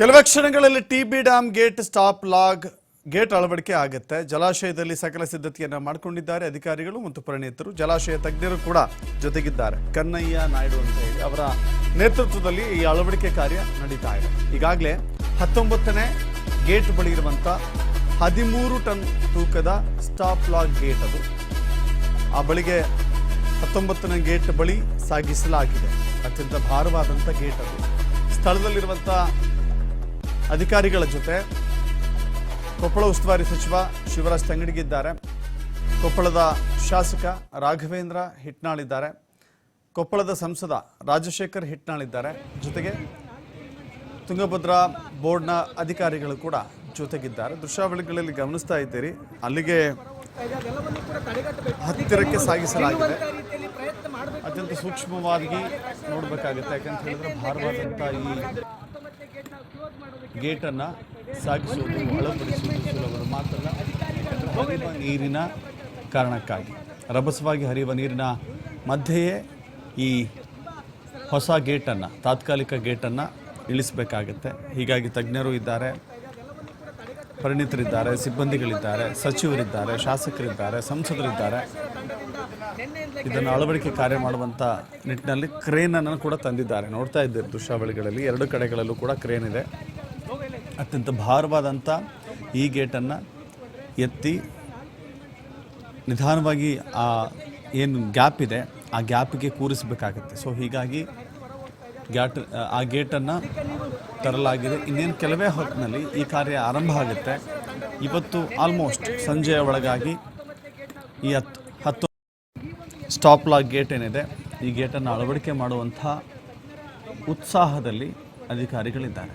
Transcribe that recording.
ಕೆಲವೇ ಕ್ಷಣಗಳಲ್ಲಿ T B dam gate stop log gate ಅಳವಡಿಕೆ ಆಗುತ್ತೆ. ಜಲಾಶಯದಲ್ಲಿ ಸಕಲ ಸಿದ್ಧತೆಯನ್ನು ಮಾಡಿಕೊಂಡಿದ್ದಾರೆ ಅಧಿಕಾರಿಗಳು ಮತ್ತು ಪರಿಣಿತರು ಜಲಾಶಯ ತಜ್ಞರು ಕೂಡ ಜೊತೆಗಿದ್ದಾರೆ. ಕನ್ನಯ್ಯ ನಾಯ್ಡು ಅಂತ ಹೇಳಿ ಅವರ ನೇತೃತ್ವದಲ್ಲಿ ಈ ಅಳವಡಿಕೆ ಕಾರ್ಯ ನಡೀತಾ ಇದೆ. ಈಗಾಗಲೇ ಹತ್ತೊಂಬತ್ತನೇ ಗೇಟ್ ಬಳಿ ಇರುವಂತಹ ಹದಿಮೂರು ಟನ್ ತೂಕದ ಸ್ಟಾಪ್ ಲಾಗ್ ಗೇಟ್ ಅದು. ಆ ಬಳಿಗೆ ಹತ್ತೊಂಬತ್ತನೇ ಗೇಟ್ ಬಳಿ ಸಾಗಿಸಲಾಗಿದೆ. ಅತ್ಯಂತ ಭಾರವಾದಂಥ ಗೇಟ್ ಅದು. ಸ್ಥಳದಲ್ಲಿರುವಂಥ ಅಧಿಕಾರಿಗಳ ಜೊತೆ ಕೊಪ್ಪಳ ಉಸ್ತುವಾರಿ ಸಚಿವ ಶಿವರಾಜ್ ತಂಗಡಿಗಿದ್ದಾರೆ ಕೊಪ್ಪಳದ ಶಾಸಕ ರಾಘವೇಂದ್ರ ಹಿಟ್ನಾಳಿದ್ದಾರೆ ಕೊಪ್ಪಳದ ಸಂಸದ ರಾಜಶೇಖರ್ ಹಿಟ್ನಾಳಿದ್ದಾರೆ ಜೊತೆಗೆ ತುಂಗಭದ್ರಾ ಬೋರ್ಡ್ನ ಅಧಿಕಾರಿಗಳು ಕೂಡ ಜೊತೆಗಿದ್ದಾರೆ. ದೃಶ್ಯಾವಳಿಗಳಲ್ಲಿ ಗಮನಿಸ್ತಾ ಇದ್ದೀರಿ. ಅಲ್ಲಿಗೆ ಹತ್ತಿರಕ್ಕೆ ಸಾಗಿಸಲಾಗಿದೆ. ಅತ್ಯಂತ ಸೂಕ್ಷ್ಮವಾಗಿ ನೋಡಬೇಕಾಗುತ್ತೆ. ಯಾಕಂತ ಹೇಳಿದ್ರೆ ಭಾರವಾದಂಥ ಈ ಗೇಟನ್ನು ಸಾಗಿಸುವುದು ಅಳವಡಿಸುವುದು ಸುಲಭದ ಮಾತ್ರ ಹರಿಯುವ ನೀರಿನ ಕಾರಣಕ್ಕಾಗಿ. ರಭಸವಾಗಿ ಹರಿಯುವ ನೀರಿನ ಮಧ್ಯೆಯೇ ಈ ಹೊಸ ಗೇಟನ್ನು, ತಾತ್ಕಾಲಿಕ ಗೇಟನ್ನು ಇಳಿಸಬೇಕಾಗತ್ತೆ. ಹೀಗಾಗಿ ತಜ್ಞರು ಇದ್ದಾರೆ, ಪರಿಣಿತರಿದ್ದಾರೆ, ಸಿಬ್ಬಂದಿಗಳಿದ್ದಾರೆ, ಸಚಿವರಿದ್ದಾರೆ, ಶಾಸಕರಿದ್ದಾರೆ, ಸಂಸದರಿದ್ದಾರೆ. ಇದನ್ನು ಅಳವಡಿಕೆ ಕಾರ್ಯ ಮಾಡುವಂಥ ನಿಟ್ಟಿನಲ್ಲಿ ಕ್ರೇನನ್ನು ಕೂಡ ತಂದಿದ್ದಾರೆ. ನೋಡ್ತಾ ಇದ್ದೀರಿ ದೃಶ್ಯಾವಳಿಗಳಲ್ಲಿ ಎರಡು ಕಡೆಗಳಲ್ಲೂ ಕೂಡ ಕ್ರೇನ್ ಇದೆ. ಅತ್ಯಂತ ಭಾರವಾದಂಥ ಈ ಗೇಟನ್ನು ಎತ್ತಿ ನಿಧಾನವಾಗಿ ಆ ಏನು ಗ್ಯಾಪ್ ಇದೆ, ಆ ಗ್ಯಾಪಿಗೆ ಕೂರಿಸಬೇಕಾಗುತ್ತೆ. ಸೊ ಹೀಗಾಗಿ ಗ್ಯಾಟ್, ಆ ಗೇಟನ್ನು ತರಲಾಗಿದೆ. ಇನ್ನೇನು ಕೆಲವೇ ಹೊತ್ತಿನಲ್ಲಿ ಈ ಕಾರ್ಯ ಆರಂಭ ಆಗುತ್ತೆ. ಇವತ್ತು ಆಲ್ಮೋಸ್ಟ್ ಸಂಜೆಯ ಒಳಗಾಗಿ ಈ ಹತ್ತು ಹತ್ತು ಸ್ಟಾಪ್ ಲಾಕ್ ಗೇಟ್ ಏನಿದೆ, ಈ ಗೇಟನ್ನು ಅಳವಡಿಕೆ ಮಾಡುವಂಥ ಉತ್ಸಾಹದಲ್ಲಿ ಅಧಿಕಾರಿಗಳಿದ್ದಾರೆ.